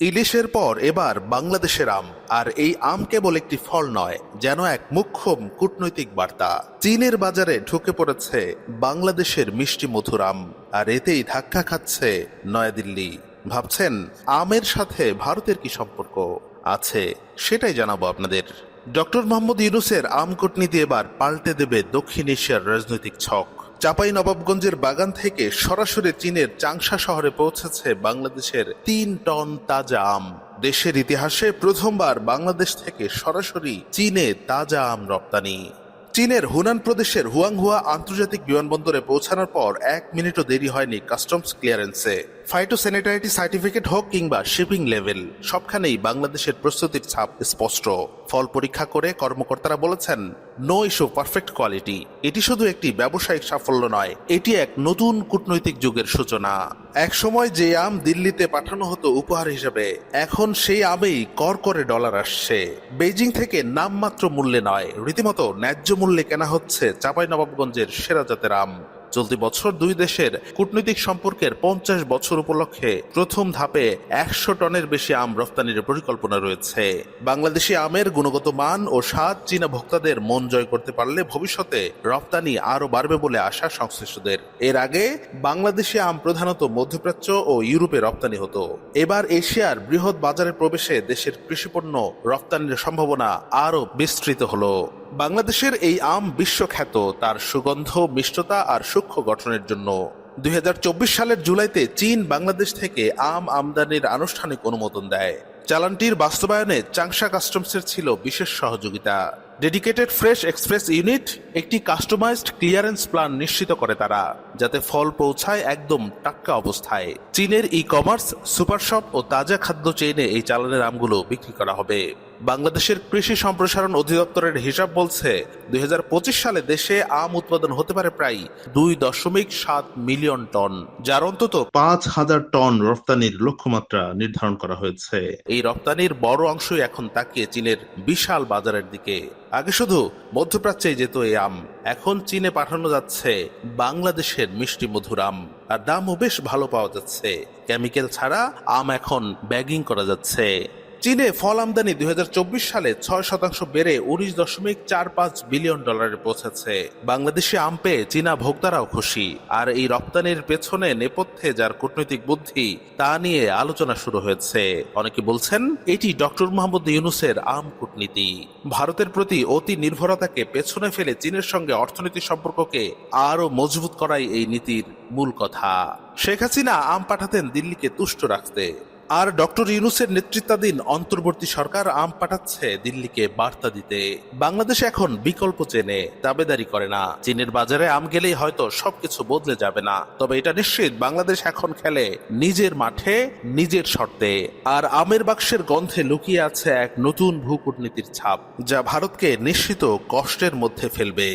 ইলিশের পর এবার বাংলাদেশের আম, আর এই আম কেবল একটি ফল নয়, যেন এক মুখ্যম কূটনৈতিক বার্তা। চীনের বাজারে ঢুকে পড়েছে বাংলাদেশের মিষ্টি মধুর আম, আর এতেই ধাক্কা খাচ্ছে নয়াদিল্লি। ভাবছেন, আমের সাথে ভারতের কি সম্পর্ক? আছে, সেটাই জানাব আপনাদের। ডক্টর মোহাম্মদ ইউনুসের আম কূটনীতি এবার পাল্টে দেবে দক্ষিণ এশিয়ার রাজনৈতিক ছক। চাপাই নবাবগঞ্জের বাগান থেকে সরাসরি চীনের চাংশা শহরে পৌঁছেছে বাংলাদেশের তিন টন তাজা আম। দেশের ইতিহাসে প্রথমবার বাংলাদেশ থেকে সরাসরি চীনে তাজা আম রপ্তানি। চীনের হুনান প্রদেশের হুয়াংহুয়া আন্তর্জাতিক বিমানবন্দরে পৌঁছানোর পর এক মিনিটও দেরি হয়নি কাস্টমস ক্লিয়ারেন্সে। ফাইটোস্যানিটারিটি সার্টিফিকেট হোক কিংবা শিপিং লেভেল সবখানেই বাংলাদেশের প্রস্তুতির ছাপ স্পষ্ট। ফল পরীক্ষা করে কর্মকর্তারা বলেছেন নো ইস্যু পারফেক্ট কোয়ালিটি এটি শুধু একটি ব্যবসায়িক সাফল্য নয়, এটি এক নতুন কূটনৈতিক যুগের সূচনা। এক সময় যে আম দিল্লিতে পাঠানো হতো উপহার হিসেবে, এখন সেই আমেই কর করে ডলার আসছে। বেজিং থেকে নামমাত্র মূল্যে নয়, রীতিমতো ন্যায্য মূল্যে কেনা হচ্ছে চাঁপাইনবাবগঞ্জের সেরা জাতের আম। চলতি বছর দুই দেশের কূটনৈতিক সম্পর্কের পঞ্চাশ বছর উপলক্ষে প্রথম ধাপে একশো টনের বেশি আম রপ্তানির পরিকল্পনা রয়েছে। বাংলাদেশি আমের গুণগত মান ও স্বাদ চীনা ভোক্তাদের মন জয় করতে পারলে ভবিষ্যতে রপ্তানি আরও বাড়বে বলে আশা সংশ্লিষ্টদের। এর আগে বাংলাদেশি আম প্রধানত মধ্যপ্রাচ্য ও ইউরোপে রপ্তানি হতো। এবার এশিয়ার বৃহৎ বাজারে প্রবেশে দেশের কৃষিপণ্য রপ্তানির সম্ভাবনা আরও বিস্তৃত হলো। বাংলাদেশের এই আম বিশ্বখ্যাত, তার সুগন্ধ, মিষ্টতা আর সূক্ষ্ম গঠনের জন্য। দুই হাজার চব্বিশ সালের জুলাইতে চীন বাংলাদেশ থেকে আম আমদানির আনুষ্ঠানিক অনুমোদন দেয়। চালানটির বাস্তবায়নে চাংশা কাস্টমসের ছিল বিশেষ সহযোগিতা। ডেডিকেটেড ফ্রেশ এক্সপ্রেস ইউনিট, একটি কাস্টমাইজড ক্লিয়ারেন্স প্ল্যান নিশ্চিত করে তারা। যাতে ফল পৌঁছায় একদম টাটকা অবস্থায়। চীনের ই কমার্স সুপার শপ ও তাজা খাদ্য চেইনে এই চালানের আমগুলো বিক্রি করা হবে। বাংলাদেশের কৃষি সম্প্রসারণ অধিদপ্তরের হিসাব বলছে, দুই হাজার পঁচিশ সালে দেশে আম উৎপাদন হতে পারে প্রায় দুই দশমিক সাত মিলিয়ন টন, যার অন্তত পাঁচ হাজার টন রপ্তানির লক্ষ্যমাত্রা নির্ধারণ করা হয়েছে। এই রপ্তানির বড় অংশই এখন তাকিয়ে চীনের বিশাল বাজারের দিকে। আগে শুধু মধ্যপ্রাচ্যে যেত এই আম। এখন চীনে পাঠানো যাচ্ছে বাংলাদেশের মিষ্টি মধুর আম। আর দামও বেশ ভালো পাওয়া যাচ্ছে। কেমিক্যাল ছাড়া আম এখন ব্যাগিং করা যাচ্ছে। চীনে ফল আমদানি দুই সালে ছয় শতাংশ বেড়ে উনিশ দশমিক চার পাঁচ বিলিয়ন ডলারে পৌঁছেছে। বাংলাদেশে আম পেয়ে চীনা ভোক্তারাও খুশি। আর এই রপ্তানির পেছনে নেপথ্যে যার কূটনৈতিক বুদ্ধি, তা নিয়ে আলোচনা শুরু হয়েছে। অনেকে বলছেন, এটি ডক্টর মোহাম্মদ ইউনুসের আম কূটনীতি। ভারতের প্রতি অতি নির্ভরতাকে পেছনে ফেলে চীনের সঙ্গে অর্থনৈতিক সম্পর্ককে আরও মজবুত করাই এই নীতির মূল কথা। শেখ হাসিনা আম পাঠাতেন দিল্লিকে তুষ্ট রাখতে। আর ডক্টর ইউনুসের নেতৃত্বাধীন অন্তর্বর্তী সরকার আম পাঠাচ্ছে দিল্লিকে বার্তা দিতে। বাংলাদেশ এখন বিকল্প চেনে, দাবেদারি করে না। চীনের বাজারে আম গেলেই হয়তো সবকিছু বদলে যাবে না। তবে এটা নিশ্চিত, বাংলাদেশ এখন খেলে নিজের মাঠে, নিজের শর্তে। আর আমের বাক্সের গন্ধে লুকিয়ে আছে এক নতুন ভূকূটনীতির ছাপ, যা ভারতকে নিশ্চিত কষ্টের মধ্যে ফেলবে।